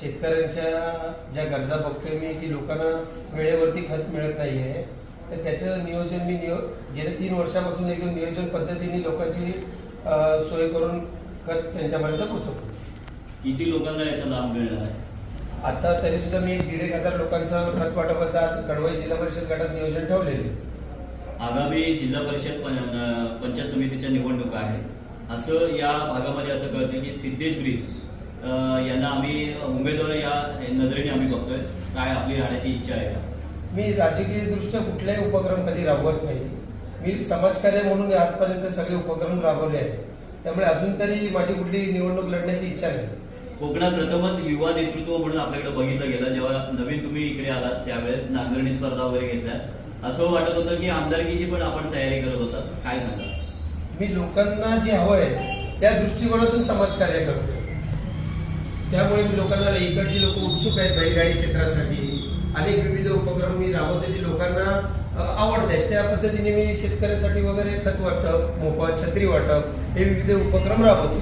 शेतकऱ्यांच्या ज्या गरजा बघतोय मी की लोकांना वेळेवरती खत मिळत नाही आहे तर त्याचं नियोजन मी नियो गेल्या तीन वर्षापासून एकदम नियोजन पद्धतीने लोकांची सोय करून खत त्यांच्यापर्यंत पोहोचवतो. किती लोकांना याचा लाभ मिळणार आहे? आता तरी सुद्धा मी दीड एक हजार लोकांचं खत वाटपाचं आज कडवई जिल्हा परिषद गटात नियोजन ठेवलेले आहे. आगामी जिल्हा परिषद पंचायत समितीच्या निवडणुका आहेत असं या भागामध्ये असं कळतं की सिद्धेश ब्रिज अं, यांना आम्ही उमेदवार या नजरेने आम्ही बघतोय. काय आपली राहण्याची इच्छा आहे का? मी राजकीय दृष्ट्या कुठलाही उपक्रम कधी राबवत नाही. मी समाजकार्य म्हणून आजपर्यंत सगळे उपक्रम राबवले आहेत. त्यामुळे अजून तरी माझी कुठली निवडणूक लढण्याची इच्छा नाही. कोकणात प्रथमच युवा नेतृत्व म्हणून आपल्याकडे बघितलं गेलं. जेव्हा नवीन तुम्ही इकडे आलात त्यावेळेस नांगरणी स्पर्धा वगैरे घेतल्या असं वाटत होतं की आमदारकीची पण आपण तयारी करत होता काय सांगा मी लोकांना जे हवंय त्या दृष्टिकोनातून समाजकार्य करतो त्यामुळे मी लोकांना इकडची लोक उत्सुक आहेत बैलगाडी क्षेत्रासाठी. अनेक विविध उपक्रम मी राबवते जे लोकांना आवडत आहेत. त्या पद्धतीने मी शेतकऱ्यांसाठी वगैरे खत वाटप मोफत छत्री वाटप हे विविध उपक्रम राबवतो.